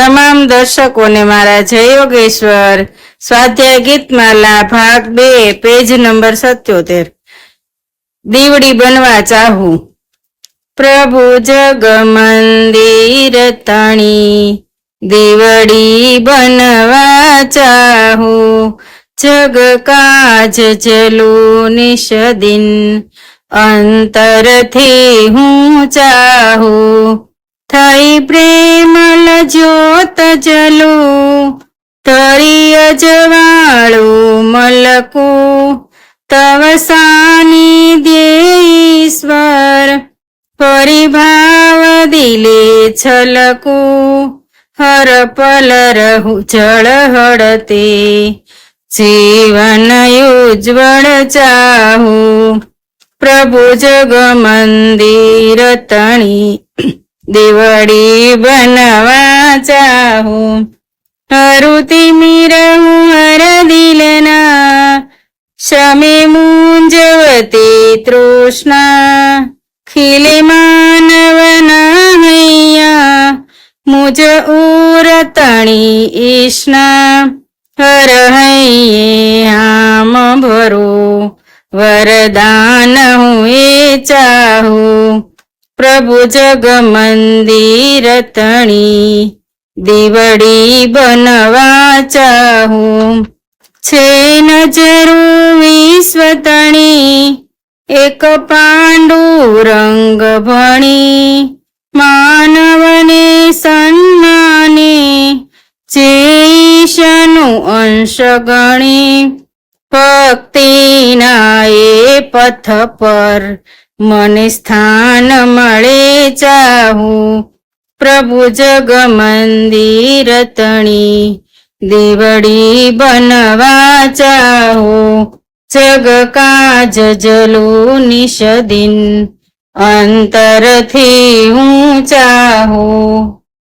તમામ દર્શકોને મારા જય યોગેશ્વર. સ્વાધ્યાય ગીતમાલા ભાગ બે, પેજ નંબર સત્યોતેર. દીવડી બનવા ચાહું. પ્રભુ જગ મંદિર તણી. દીવડી બનવા ચાહું. જગ કાજ જલુ નિષદિન. અંતરથી હું ચાહું. થઈ પ્રેમલ જ્યોત જલુ તરી અજવાળું મલકું. તવ ઈશ્વર પરિભાવ દિલે છલકું. હર પલ રહું જળ હળતે, જીવન ઉજ્જવળ ચાહું. પ્રભુ જગ મંદિર તણી દેવડી બનવા ચાહું. હરુતિ મીરહું હર દિલના. શમે મૂંઝવતી તૃષ્ણા. ખીલે માનવના હૈયા. મુજ ઉરતણી ઈષ્ણા. હર હૈયે આમ ભરો. વરદાન હું એ ચાહું. પ્રભુ જગ મંદિર તણી દીવડી બનવા ચાહું. છે નજરું વિશ્વ તણી એક પાંડુ રંગ ભણી. માનવને સન્માને, જે ઈશનું અંશ ગણી. ભક્તિના એ પથ પર મને સ્થાન મળે ચાહું. પ્રભુ જગ મંદિર તણી. દેવડી બનવા ચાહો. જગ કાજ જલુ નિષદિન અંતરથી હું ચાહું.